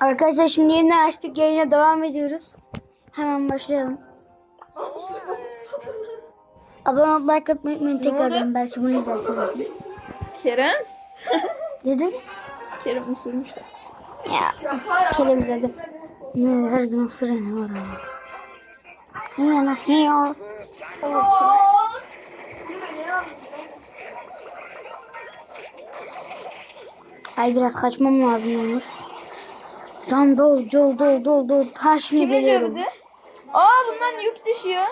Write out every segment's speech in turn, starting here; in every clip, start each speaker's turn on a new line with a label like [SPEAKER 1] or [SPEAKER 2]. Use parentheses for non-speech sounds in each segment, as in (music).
[SPEAKER 1] Arkadaşlar şimdi yeniden açtık yayına devam ediyoruz. Hemen başlayalım. Abone olup like atmayı unutmayın tekrardan belki bunu izlersiniz.
[SPEAKER 2] Kerem.
[SPEAKER 1] Dedim.
[SPEAKER 2] Kerem ısırmış.
[SPEAKER 1] Ya kelim dedi. Ne her gün sıra ne var ama. Hemen ahıyor. Ay biraz kaçmam lazım yalnız. Can dol, dol, dol, dol, dol. Ta şimdi
[SPEAKER 2] Kim
[SPEAKER 1] geliyorum.
[SPEAKER 2] bize? Aa bundan yük düşüyor.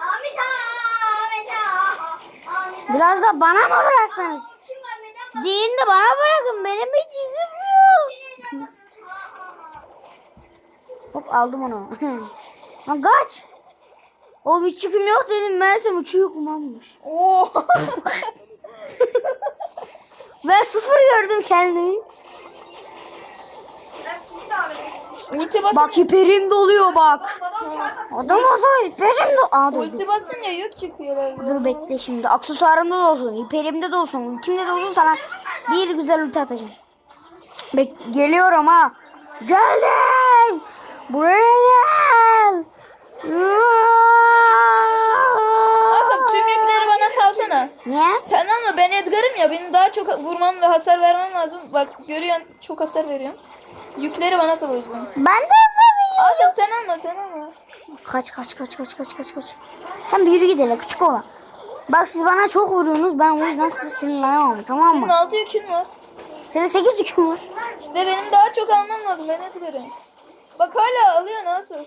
[SPEAKER 3] Ahmet ağa, Ahmet ağa, Ahmet ağa.
[SPEAKER 1] Biraz da bana mı bıraksanız?
[SPEAKER 3] Kim var neden
[SPEAKER 1] Diğerini de bana bırakın. Benim hiç yüküm yok.
[SPEAKER 3] bahsediyorsun? Ha, ha, ha.
[SPEAKER 1] Hop aldım onu. (laughs) Lan kaç. O hiç yüküm yok dedim. Meğersem uçuyor kumanmış.
[SPEAKER 2] Oo. (laughs)
[SPEAKER 1] Ben sıfır gördüm kendimi.
[SPEAKER 2] Ulti basın.
[SPEAKER 1] Bak hiperim doluyor bak.
[SPEAKER 3] Adam
[SPEAKER 1] orada hiperim do... Aa dur, dur.
[SPEAKER 2] Ulti basınca yük çıkıyor. herhalde.
[SPEAKER 1] Dur bekle şimdi. Aksesuarımda da olsun. Hiperimde de olsun. Ultimde de olsun sana bir güzel ulti atacağım. Bek geliyorum ha. Geldim. Buraya gel.
[SPEAKER 2] Asaf tüm yükleri bana salsana.
[SPEAKER 1] Niye?
[SPEAKER 2] Sen anla ben Edgar'ım ya benim daha çok vurmam ve hasar vermem lazım. Bak görüyorsun çok hasar veriyorum. Yükleri bana yüzden.
[SPEAKER 1] Ben de seviyorum.
[SPEAKER 2] Asaf sen alma sen alma.
[SPEAKER 1] Kaç kaç kaç kaç kaç kaç kaç. Sen bir yürü hele küçük olan. Bak siz bana çok vuruyorsunuz. Ben o yüzden sizi sinirlenemem tamam
[SPEAKER 2] Senin
[SPEAKER 1] mı?
[SPEAKER 2] 6 yükün var.
[SPEAKER 1] Senin 8 yükün var.
[SPEAKER 2] İşte benim daha çok almam lazım ben Edgar'ım. Bak hala alıyor nasıl?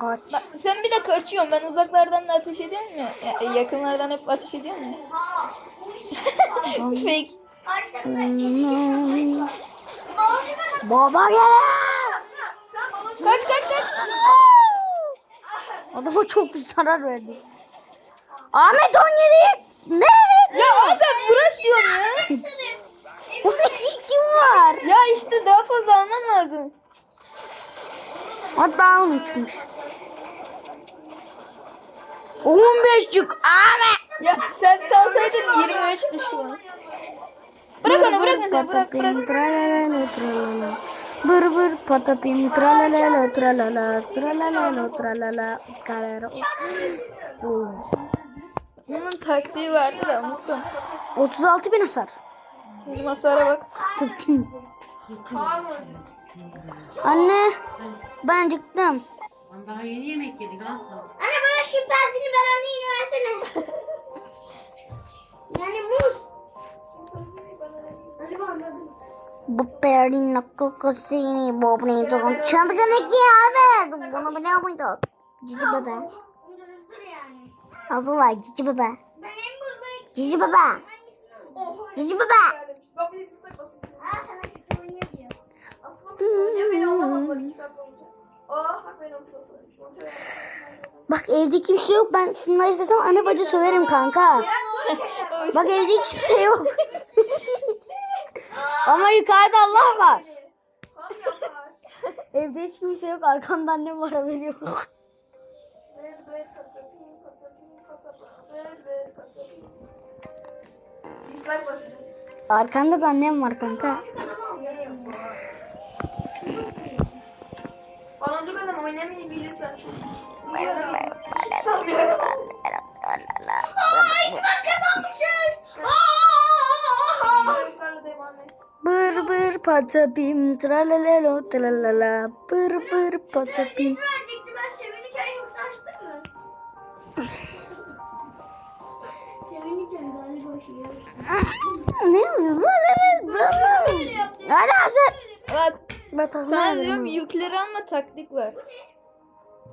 [SPEAKER 1] Kaç.
[SPEAKER 2] Bak, sen bir de kaçıyorsun. Ben uzaklardan da ateş ediyorum ya. ya yakınlardan hep ateş ediyorum ya. (laughs) Fake.
[SPEAKER 1] Baba gel.
[SPEAKER 3] Sen baloncu
[SPEAKER 2] Kaç kaç kaç.
[SPEAKER 1] Adama çok bir zarar verdi. Ahmet 17. Ne?
[SPEAKER 2] Ya Asaf bırak diyorum ya.
[SPEAKER 1] 12 kim var?
[SPEAKER 2] Ya işte daha fazla alman lazım.
[SPEAKER 1] Hatta 13'müş. 15 yük Ahmet.
[SPEAKER 2] Ya sen salsaydın 23 düşüyor. Bırak onu bırak mesela bırak bırak.
[SPEAKER 1] Tralalala, tralala. Bır bır patapim tralalala tralala tralalala tralala karara. Oo.
[SPEAKER 2] Bunun taktiği vardı da unuttum.
[SPEAKER 1] 36 bin hasar.
[SPEAKER 2] Benim hasara bak.
[SPEAKER 1] Anne ben acıktım.
[SPEAKER 4] Daha yeni yemek yedik asla.
[SPEAKER 3] Anne bana şimpanzini balonu versene. (laughs) yani muz.
[SPEAKER 1] Bu perinin kokusini bobni çok çılgın iki abi. Bunu biliyor muydun? Cici bebe. Nasıl var cici bebe? Cici bebe. Cici bebe.
[SPEAKER 3] Bak. Aa bak
[SPEAKER 1] evde kimse yok. Ben şunları istesem anne bacı söverim kanka. Bak evde hiç kimse yok. (laughs) Ama yukarıda Allah var. (laughs) Evde hiç kimse yok. Arkamda annem var haberi yok. Arkanda da annem var kanka.
[SPEAKER 3] Baloncuk adam oynamayı bilirsen çok. Hiç sanmıyorum. Aa iş baş kazanmışız. Aa!
[SPEAKER 1] Bır bır patapim tralalelo tralala bır bır patapim.
[SPEAKER 3] Biz verecekti ben sevinirken yoksa açtın mı? (laughs) sevinirken galiba şey
[SPEAKER 1] Ne yazıyor lan evet. Hadi Asep.
[SPEAKER 2] Bak
[SPEAKER 1] Ben tasma
[SPEAKER 2] sana diyorum yükleri alma taktik var.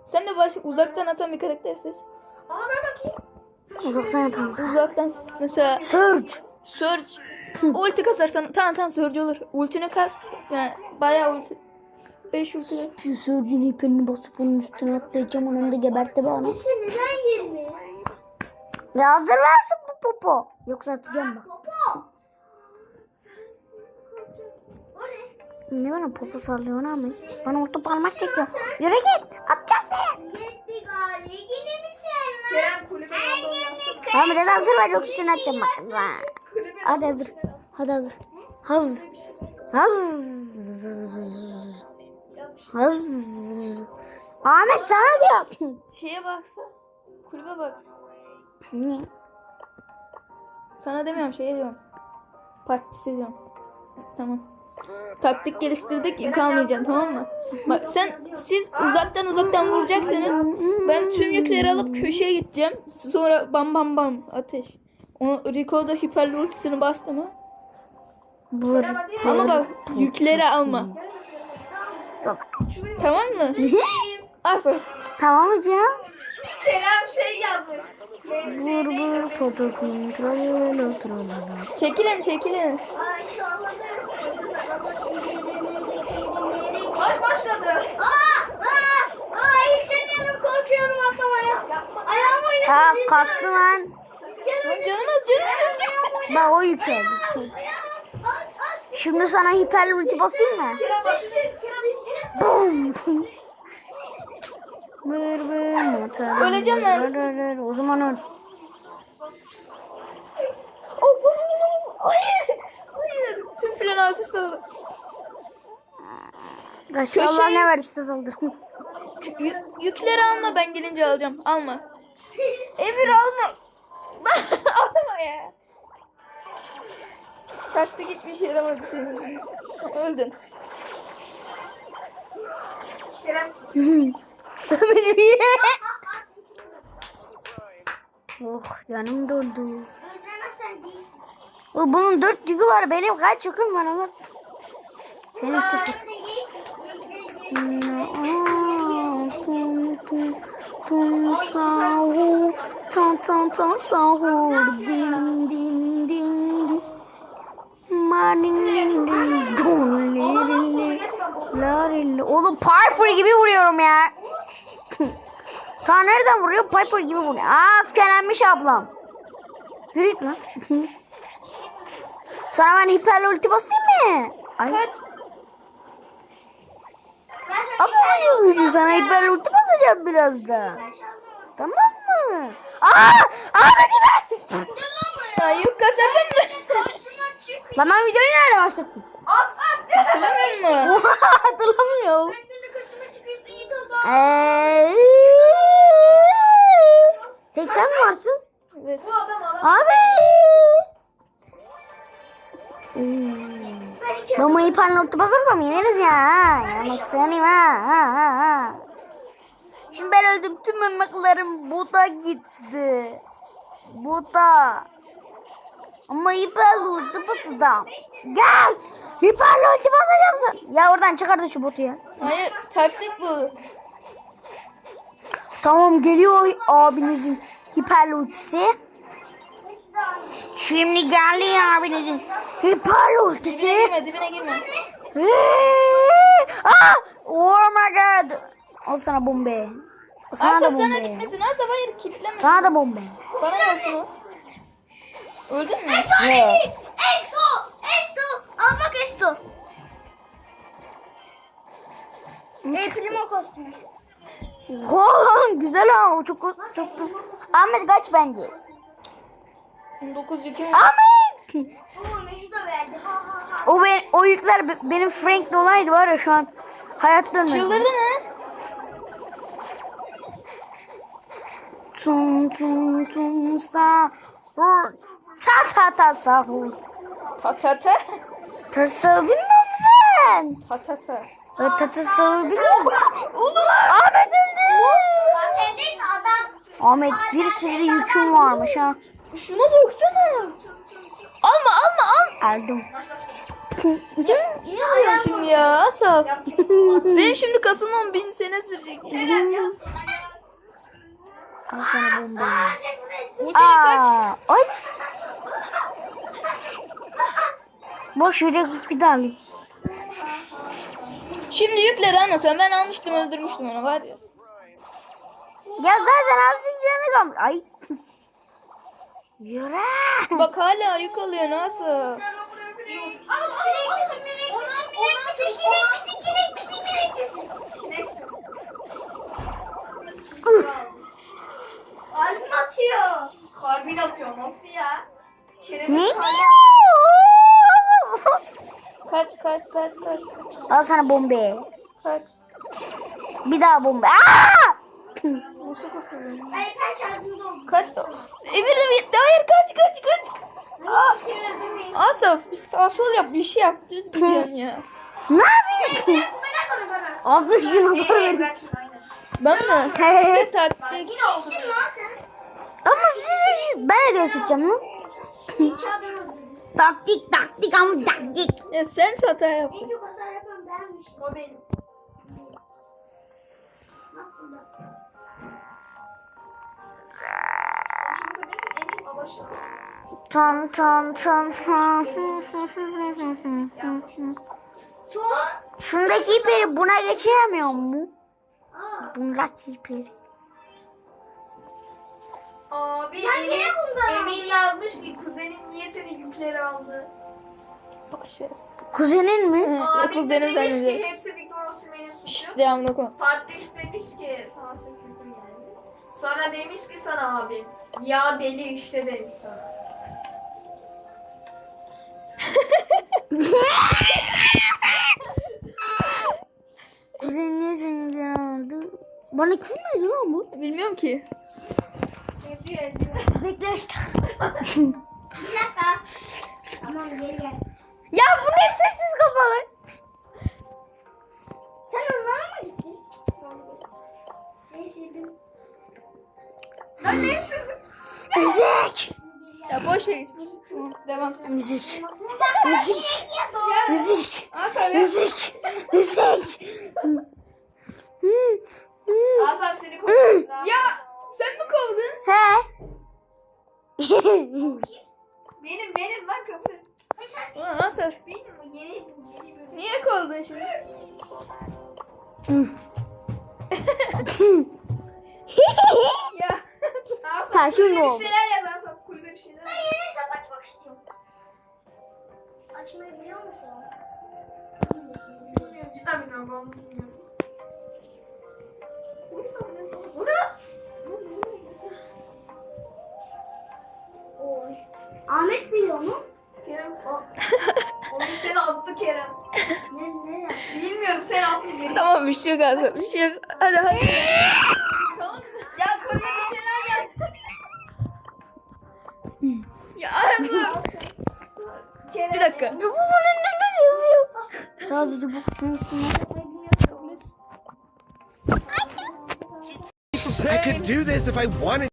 [SPEAKER 2] Sen de baş, uzaktan atan bir karakter seç.
[SPEAKER 3] Aa ver bakayım.
[SPEAKER 1] Uzaktan yatalım.
[SPEAKER 2] Uzaktan. Mesela
[SPEAKER 1] Surge.
[SPEAKER 2] Surge. ulti kasarsan tamam tamam Surge olur. Ultini kas. Yani bayağı ulti. 5 ulti.
[SPEAKER 1] Surge'ün ipini basıp onun üstüne atlayacağım. Onun da gebertti bana.
[SPEAKER 3] Hepsi neden 20?
[SPEAKER 1] Ya hazır versin bu popo. Yoksa atacağım bak.
[SPEAKER 3] Popo. Ne?
[SPEAKER 1] Bana popo sallıyor abi? Bana orta parmak çekiyor. Yürü git. Atacağım seni.
[SPEAKER 3] Gari. Yine mi sen lan? Kerem kulübe
[SPEAKER 1] Tamam biraz hazır ver. Yok üstüne atacağım bak. Hadi hazır. Hadi hazır. Haz. Haz. Haz. Ahmet sana diyor.
[SPEAKER 2] Şeye baksa. Kulübe bak.
[SPEAKER 1] Ne?
[SPEAKER 2] Sana demiyorum şeye diyorum. Patatese diyorum. Tamam. Taktik geliştirdik yük almayacaksın tamam mı? Bak sen siz uzaktan uzaktan vuracaksınız. Ben tüm yükleri alıp köşeye gideceğim. Sonra bam bam bam ateş. O Rico da hiper ultisini bastı mı?
[SPEAKER 1] Vur.
[SPEAKER 2] Ama bak yükleri alma. Tamam mı? Asıl.
[SPEAKER 1] Tamam hocam.
[SPEAKER 3] Kerem şey yazmış.
[SPEAKER 1] Vur vur trololo trololo.
[SPEAKER 2] Çekilin çekilin.
[SPEAKER 3] Maç başladı. Aa! Aa! Aa! Korkuyorum atlamaya. Ayağım oynasın.
[SPEAKER 1] Ha kastı lan.
[SPEAKER 2] Canım az canım az.
[SPEAKER 1] Bak o yükseldi. Şimdi sana hiper ulti basayım mı? Boom. Vır vır motor.
[SPEAKER 2] Öleceğim ben.
[SPEAKER 1] O zaman öl.
[SPEAKER 2] Of. Hayır. Hayır. Tüm plan alt üst oldu.
[SPEAKER 1] Kaç Allah
[SPEAKER 2] Köşeyi-
[SPEAKER 1] ne verirse saldırın.
[SPEAKER 2] Yü- yükleri alma ben gelince alacağım. Alma. Emir alma. (laughs) alma ya. Kalktı gitmiş yaramadı senin. Öldün.
[SPEAKER 3] Kerem. (laughs)
[SPEAKER 1] oh canım doldu. O, bunun dört yükü var. Benim kaç yüküm var onlar? Senin sıfır. Tum sahur, tan tan tan sahur, din din din din. Marin din din, don lirin li, larin li. Oğlum Piper gibi vuruyorum ya. (laughs) Ta nereden vuruyor? Piper gibi vuruyor. Aa öfkelenmiş ablam. Yürü git lan. (laughs) Sana ben hiper ulti basayım mı? Ay.
[SPEAKER 2] Kaç.
[SPEAKER 1] Ama öyle sana hiper ulti basacağım biraz da. Tamam mı? Aa! Ahmet'i ben!
[SPEAKER 2] Ya yük kasardın mı?
[SPEAKER 3] Karşıma çık.
[SPEAKER 1] Lan ben videoyu nerede başlattım?
[SPEAKER 3] At at.
[SPEAKER 2] Hatırlamıyor musun? (laughs)
[SPEAKER 1] Hatırlamıyorum.
[SPEAKER 3] Ben de karşıma çıkıyorsun iyi topa.
[SPEAKER 1] Eee... Tek sen mi varsın?
[SPEAKER 2] Evet.
[SPEAKER 3] Bu adam adam.
[SPEAKER 1] Abi! Ben bunu hiper ulti basarsam yeneriz ya. ha. Ya nasıl yeneyim ha? ha, ha, ha. Şimdi ben öldüm. Tüm memeklerim bu da gitti. Bu da. Ama hiper ulti batı da. Gel! Hiper ulti basacağım sen. Ya oradan çıkardı şu botu ya.
[SPEAKER 2] Hayır taktik bu.
[SPEAKER 1] Tamam geliyor abinizin hiper ultisi. Şimdi geldi abinizin hiper
[SPEAKER 2] Dibine
[SPEAKER 1] ultisi.
[SPEAKER 2] girme dibine girme.
[SPEAKER 1] ah! Oh my god. Al sana bombe. Sana da
[SPEAKER 2] Asaf sana
[SPEAKER 1] bombe.
[SPEAKER 2] gitmesin. Asaf hayır kilitleme.
[SPEAKER 1] Sana da bombe.
[SPEAKER 2] Bana gelsin o. Öldün mü?
[SPEAKER 1] Ne?
[SPEAKER 3] Eso! Eso! Al bak Eso. El primo kostümü.
[SPEAKER 1] Oğlum güzel ha. O çok çok çok. Ahmet kaç bence.
[SPEAKER 2] 9 yüküm var.
[SPEAKER 1] Ahmet.
[SPEAKER 3] Oo Mecnun da verdi. Ha ha ha.
[SPEAKER 1] O ben, o yükler be- benim Frank olaydı var ya şu an hayat dönmedi.
[SPEAKER 2] Çıldırdı mı?
[SPEAKER 1] Tum tum tum sahur. Ta ta ta sahur.
[SPEAKER 2] Ta ta ta.
[SPEAKER 1] Ta sahur bilmiyor musun sen?
[SPEAKER 2] Ta ta ta.
[SPEAKER 1] Evet ta ta sahur bilmiyor musun? Ahmet öldü. Ahmet bir sürü yüküm varmış ha.
[SPEAKER 2] Şuna baksana. Alma alma al.
[SPEAKER 1] Aldım.
[SPEAKER 2] Ya, ne yapıyorsun şimdi ya Asaf? Benim şimdi kasılmam bin sene sürecek.
[SPEAKER 1] Al sana bombayı.
[SPEAKER 2] Kaç.
[SPEAKER 1] Aa, ay. Boş yere bir daha alayım.
[SPEAKER 2] Şimdi yükleri almasan ben almıştım öldürmüştüm onu var ya.
[SPEAKER 1] Ya zaten azıcık canı kalmış. Ay. Yürü.
[SPEAKER 2] Bak hala yük alıyor nasıl? Kaç kaç kaç.
[SPEAKER 1] Al sana bombe.
[SPEAKER 2] Kaç.
[SPEAKER 1] Bir daha bombe. Aa!
[SPEAKER 2] Nasıl kurtuldun?
[SPEAKER 5] Kaç ağzınız oldu.
[SPEAKER 2] Kaç. Emir de bitti. Hayır kaç kaç kaç.
[SPEAKER 5] Aa.
[SPEAKER 2] Asaf bir sağ sol yap bir şey yap. Düz gidiyorsun ya.
[SPEAKER 1] Ne yapıyorsun?
[SPEAKER 5] Bırak onu bana.
[SPEAKER 1] 60 bin hasar verdim.
[SPEAKER 5] Bırak aynen.
[SPEAKER 2] Ben mi?
[SPEAKER 1] He.
[SPEAKER 2] İşte taktik.
[SPEAKER 5] Yine olsun lan sen.
[SPEAKER 1] Ama ben de göstereceğim lan. Taktik taktik ama taktik.
[SPEAKER 2] Ya sen hata yaptın.
[SPEAKER 5] En çok hasar yapan benmiş. O benim. Bak burada. En çok avaşlar.
[SPEAKER 1] Tam tam tam tam.
[SPEAKER 5] Son.
[SPEAKER 1] Şundaki iperi buna geçiremiyor mu? Bundaki iperi.
[SPEAKER 5] Abi Emir, Emir yazmış ki kuzenim niye seni yükleri aldı?
[SPEAKER 2] Boş ver.
[SPEAKER 1] Kuzenin mi?
[SPEAKER 2] Evet,
[SPEAKER 5] Abi
[SPEAKER 2] kuzenim
[SPEAKER 5] de demiş ki hepsi Victor Osimhen'in suçu.
[SPEAKER 2] Şşt devamlı konu.
[SPEAKER 5] Patris demiş ki sana söküldüm yani. Sonra demiş ki sana abi ya deli işte demiş sana. (laughs)
[SPEAKER 1] Kuzenin niye seni aldı? Bana kim verdi lan bu?
[SPEAKER 2] Bilmiyorum ki.
[SPEAKER 5] Ne diyor?
[SPEAKER 1] Bekle işte. (laughs)
[SPEAKER 5] Bir dakika. Tamam geri gel.
[SPEAKER 1] Ya bu ne sessiz kapalı?
[SPEAKER 5] Sen onlara mı gittin? Seni sevdim. Lan ne istedin?
[SPEAKER 1] Müzik.
[SPEAKER 2] Ya boş ver. Devam.
[SPEAKER 1] Müzik. Müzik. Müzik. Müzik. Müzik.
[SPEAKER 5] Asaf seni kovuyor.
[SPEAKER 2] Ya sen mi kovdun?
[SPEAKER 1] He.
[SPEAKER 5] Benim yeni yeni bölüm.
[SPEAKER 2] Niye kovdun şimdi? ya.
[SPEAKER 1] Karşım
[SPEAKER 5] kulübe
[SPEAKER 1] oldu.
[SPEAKER 5] bir şeyler yaz Asaf kulübe bir şeyler. Ben yeni hesap açmak istiyorum. Açmayı biliyor musun? Bilmiyorum cidden bilmiyorum ben bunu bilmiyorum. Neyse bu ne? Bu ne? Bu ne? Oy. Ahmet biliyor mu? Kerem. o- Onu seni attı Kerem. Ne ne? Bilmiyorum sen attın beni.
[SPEAKER 2] Tamam bir şey yok Asaf. Bir şey yok. Hadi hadi.
[SPEAKER 5] Ya kulübe bir şeyler yaz.
[SPEAKER 2] Ya Asaf.
[SPEAKER 5] Kerem.
[SPEAKER 2] Bir dakika.
[SPEAKER 1] Ya bu bana neler yazıyor? Sadece bu sensin.
[SPEAKER 4] I could do this if I wanted.